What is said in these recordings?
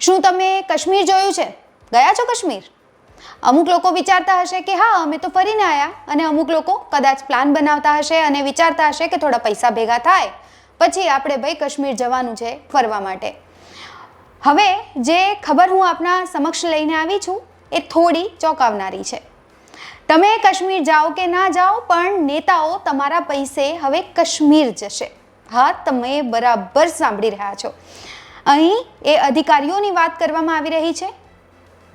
શું તમે કાશ્મીર જોયું છે? ગયા છો કાશ્મીર? અમુક લોકો વિચારતા હશે કે હા, અમે તો ફરીને આવ્યા અને અમુક લોકો કદાચ પ્લાન બનાવતા હશે અને વિચારતા હશે કે થોડા પૈસા ભેગા થાય. પછી આપણે ભાઈ કાશ્મીર જવાનું છે ફરવા માટે. હવે જે ખબર હું આપના સમક્ષ લઈને આવી છું, એ થોડી ચોંકાવનારી છે. તમે કાશ્મીર જાઓ કે ના જાઓ, પણ નેતાઓ તમારા પૈસે હવે કાશ્મીર જશે. હા, તમે બરાબર સાંભળી રહ્યા છો. અહીં એ અધિકારીઓની વાત કરવામાં આવી રહી છે,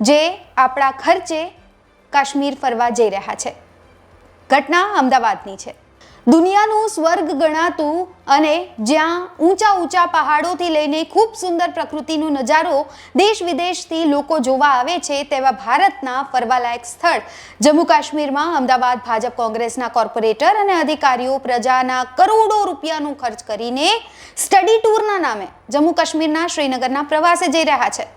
જે આપણા ખર્ચે કાશ્મીર ફરવા જઈ રહ્યા છે. ઘટના અમદાવાદની છે. દુનિયાનું સ્વર્ગ ગણાતું અને જ્યાં ઊંચા ઊંચા પહાડોથી લઈને ખૂબ સુંદર પ્રકૃતિનો નજારો દેશ વિદેશથી લોકો જોવા આવે છે તેવા ભારતના ફરવાલાયક સ્થળ. જમ્મુ કાશ્મીરમાં અમદાવાદ ભાજપ કોંગ્રેસના કોર્પોરેટર અને અધિકારીઓ પ્રજાના કરોડો રૂપિયાનું ખર્ચ કરીને સ્ટડી ટૂરના નામે જમ્મુ કાશ્મીરના શ્રીનગરના પ્રવાસે જઈ રહ્યા છે.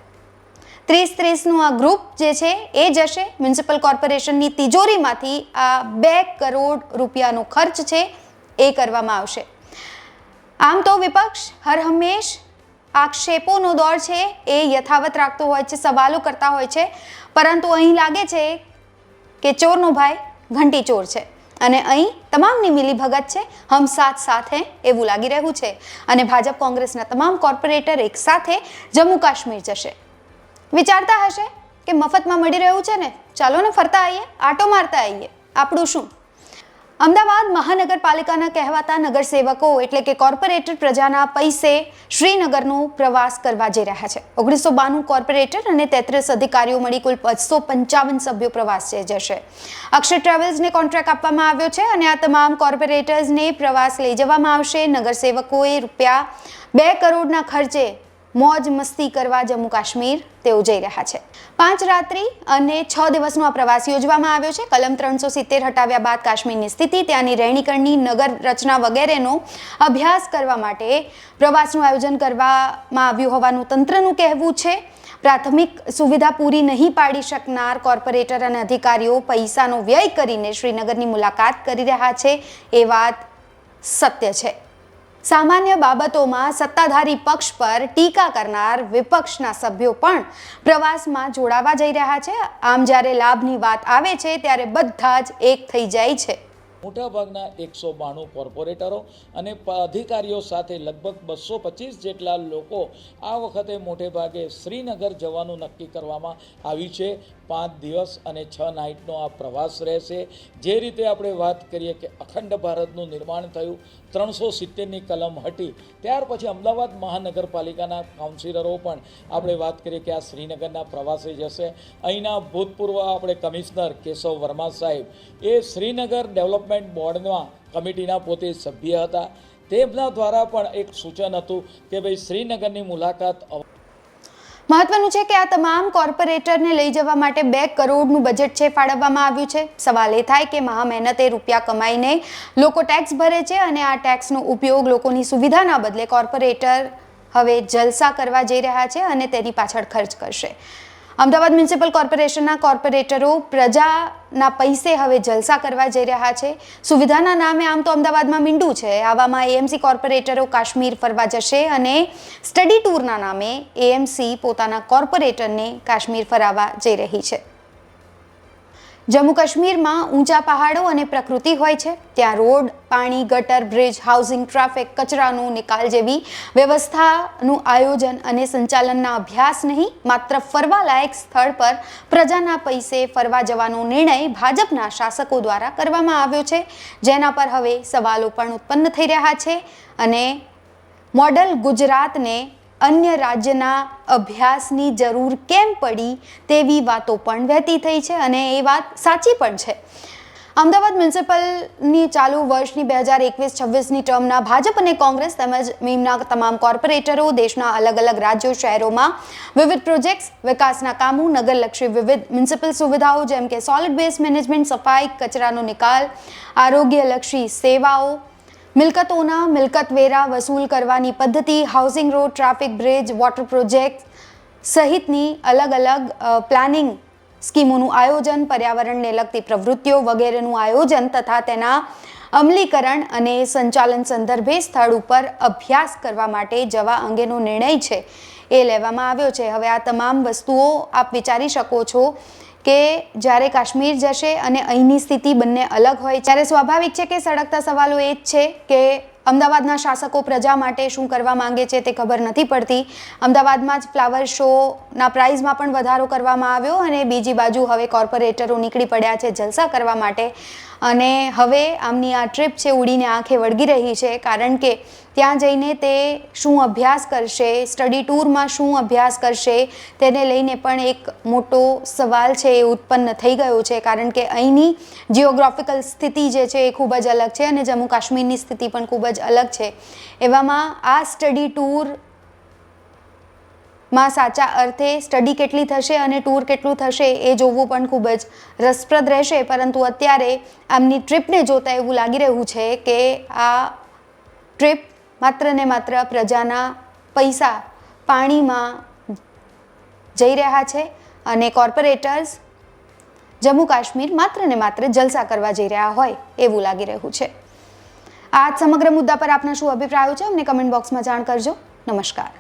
ત્રીસ ત્રીસનું આ ગ્રુપ જે છે એ જશે. મ્યુનિસિપલ કોર્પોરેશનની તિજોરીમાંથી આ બે કરોડ રૂપિયાનો ખર્ચ છે એ કરવામાં આવશે. આમ તો વિપક્ષ હર હંમેશ આક્ષેપોનો દોર છે, એ યથાવત રાખતો હોય છે, સવાલો કરતા હોય છે. પરંતુ અહીં લાગે છે કે ચોરનો ભાઈ ઘંટી ચોર છે. અને અહીં તમામની મિલીભગત છે, હમ સાથ સાથે એવું લાગી રહ્યું છે. અને ભાજપ કોંગ્રેસના તમામ કોર્પોરેટર એક સાથે જમ્મુ કાશ્મીર જશે. વિચારતા હશે કે મફતમાં મળી રહ્યું છે ને? ચાલો ને ફરતા આવીએ, આટો મારતા આવીએ. આપણું શું? અમદાવાદ મહાનગરપાલિકાના કહેવાતા નગરસેવકો એટલે કે કોર્પોરેટર પ્રજાના પૈસે શ્રીનગરનો પ્રવાસ કરવા જઈ રહ્યા છે. ઓગણીસો બાનું કોર્પોરેટર અને તેત્રીસ અધિકારીઓ મળી કુલ બસો પંચાવન સભ્યો પ્રવાસ જશે. અક્ષર ટ્રાવેલ્સને કોન્ટ્રાક્ટ આપવામાં આવ્યો છે અને આ તમામ કોર્પોરેટર્સને પ્રવાસ લઈ જવામાં આવશે. નગરસેવકોએ રૂપિયા બે કરોડના ખર્ચે મોજ મસ્તી કરવા જમ્મુ કાશ્મીર તેઓ જઈ રહ્યા છે. પાંચ રાત્રિ અને છ દિવસનો આ પ્રવાસ યોજવામાં આવ્યો છે. કલમ ત્રણસો સિત્તેર હટાવ્યા બાદ કાશ્મીરની સ્થિતિ, ત્યાંની રહેણીકરણની નગર રચના વગેરેનો અભ્યાસ કરવા માટે પ્રવાસનું આયોજન કરવામાં આવ્યું હોવાનું તંત્રનું કહેવું છે. પ્રાથમિક સુવિધા પૂરી નહીં પાડી શકનાર કોર્પોરેટર અને અધિકારીઓ પૈસાનો વ્યય કરીને શ્રીનગરની મુલાકાત કરી રહ્યા છે. એ વાત સત્ય છે. સામાન્ય બાબતોમાં સત્તાધારી પક્ષ પર ટીકા કરનાર વિપક્ષના સભ્યો પણ પ્રવાસમાં જોડાવા જઈ રહ્યા છે. આમ જ્યારે લાભની વાત આવે છે, ત્યારે બધા જ એક થઈ જાય છે. મોટાભાગના એકસો બાણું કોર્પોરેટરો અને અધિકારીઓ સાથે લગભગ બસો પચીસ જેટલા લોકો આ વખતે મોટે ભાગે શ્રીનગર જવાનું નક્કી કરવામાં આવ્યું છે. પાંચ દિવસ અને છ નાઇટનો આ પ્રવાસ રહેશે. જે રીતે આપણે વાત કરીએ કે અખંડ ભારતનું નિર્માણ થયું, ત્રણસો સિત્તેરની કલમ હટી, ત્યાર પછી અમદાવાદ મહાનગરપાલિકાના કાઉન્સિલરો પણ આપણે વાત કરીએ કે આ શ્રીનગરના પ્રવાસે જશે. અહીંના ભૂતપૂર્વ આપણે કમિશનર કેશવ વર્મા સાહેબ, એ શ્રીનગર ડેવલપમેન્ટ બોર્ડના કમિટીના પોતે સભ્ય હતા. તેમના દ્વારા પણ એક સૂચન હતું કે ભાઈ શ્રીનગરની મુલાકાત મહત્વનું છે કે આ તમામ કોર્પોરેટરને લઈ જવા માટે બે કરોડનું બજેટ છે ફાળવવામાં આવ્યું છે. સવાલ એ થાય કે મહા મહેનતે રૂપિયા કમાઈને લોકો ટેક્સ ભરે છે અને આ ટેક્સનો ઉપયોગ લોકોની સુવિધાના બદલે કોર્પોરેટર હવે જલસા કરવા જઈ રહ્યા છે અને તેની પાછળ ખર્ચ કરશે. અમદાવાદ મ્યુનિસિપલ કોર્પોરેશનના કોર્પોરેટરો પ્રજાના પૈસે હવે જલસા કરવા જઈ રહ્યા છે. સુવિધાના નામે આમ તો અમદાવાદમાં મીંડું છે. આવામાં એએમસી કોર્પોરેટરો કાશ્મીર ફરવા જશે અને સ્ટડી ટૂરના નામે એએમસી પોતાના કોર્પોરેટરને કાશ્મીર ફરાવવા જઈ રહી છે. જમ્મુ કાશ્મીરમાં ઊંચા પહાડો અને પ્રકૃતિ હોય છે. ત્યાં રોડ, પાણી, ગટર, બ્રિજ, હાઉસિંગ, ટ્રાફિક, કચરાનો નિકાલ જેવી વ્યવસ્થાનું આયોજન અને સંચાલનના અભ્યાસ નહીં, માત્ર ફરવાલાયક સ્થળ પર પ્રજાના પૈસે ફરવા જવાનો નિર્ણય ભાજપના શાસકો દ્વારા કરવામાં આવ્યો છે. જેના પર હવે સવાલો પણ ઉત્પન્ન થઈ રહ્યા છે અને મોડલ ગુજરાતને અન્ય રાજ્યના અભ્યાસની જરૂર કેમ પડી તેવી વાતો પણ વહેતી થઈ છે અને એ વાત સાચી પણ છે. અમદાવાદ મ્યુનિસિપલની ચાલુ વર્ષની બે હજાર એકવીસ છવ્વીસની ટર્મના ભાજપ અને કોંગ્રેસ તેમજ મીમના તમામ કોર્પોરેટરો દેશના અલગ અલગ રાજ્યો, શહેરોમાં વિવિધ પ્રોજેક્ટ્સ, વિકાસના કામો, નગરલક્ષી વિવિધ મ્યુનિસિપલ સુવિધાઓ જેમ કે સોલિડ વેસ્ટ મેનેજમેન્ટ સફાઈ, કચરાનો નિકાલ, આરોગ્યલક્ષી સેવાઓ મિલકતોના મિલકત વેરા વસૂલ કરવાની પદ્ધતિ housing road traffic bridge water project સહિતની અલગ અલગ પ્લાનિંગ સ્કીમોનું આયોજન, પર્યાવરણને લગતી પ્રવૃત્તિઓ વગેરેનું આયોજન તથા તેના અમલીકરણ અને સંચાલન સંદર્ભે સ્થળ ઉપર અભ્યાસ કરવા માટે જવા અંગેનો નિર્ણય છે. એ લેવામાં આવ્યો છે. હવે આ તમામ વસ્તુઓ આપ વિચારી શકો છો. કે જ્યારે કાશ્મીર જશે અને અહીંની સ્થિતિ બંને અલગ હોય ત્યારે સ્વાભાવિક છે કે સળગતા સવાલો એ જ છે કે અમદાવાદના શાસકો પ્રજા માટે શું કરવા માંગે છે તે ખબર નથી પડતી. અમદાવાદમાં જ ફ્લાવર શોના પ્રાઇઝમાં પણ વધારો કરવામાં આવ્યો અને બીજી બાજુ હવે કોર્પોરેટરો નીકળી પડ્યા છે જલસા કરવા માટે. અને હવે આમની આ ટ્રીપ છે, ઉડીને આંખે વળગી રહી છે, કારણ કે ત્યાં જઈને તે શું અભ્યાસ કરશે સ્ટડી ટૂરમાં શું અભ્યાસ કરશે, તેને લઈને પણ એક મોટો સવાલ છે એ ઉત્પન્ન થઈ ગયો છે, કારણ કે અહીંની જિયોગ્રાફિકલ સ્થિતિ જે છે એ ખૂબ જ અલગ છે અને જમ્મુ કાશ્મીરની સ્થિતિ પણ ખૂબ જ અલગ છે. એવામાં આ સ્ટડી ટૂરમાં સાચા અર્થે સ્ટડી કેટલી થશે અને ટૂર કેટલું થશે એ જોવું પણ ખૂબ જ રસપ્રદ રહેશે, પરંતુ અત્યારે આમની ટ્રીપને જોતાં એવું લાગી રહ્યું છે કે આ ટ્રીપ માત્ર ને માત્ર પ્રજાના પૈસા પાણીમાં જઈ રહ્યા છે અને કોર્પોરેટર્સ જમ્મુ કાશ્મીર માત્ર ને માત્ર જલસા કરવા જઈ રહ્યા હોય એવું લાગી રહ્યું છે. આ સમગ્ર મુદ્દા પર આપના શું અભિપ્રાયો છે? અમને કમેન્ટ બોક્સમાં જાણ કરજો. નમસ્કાર.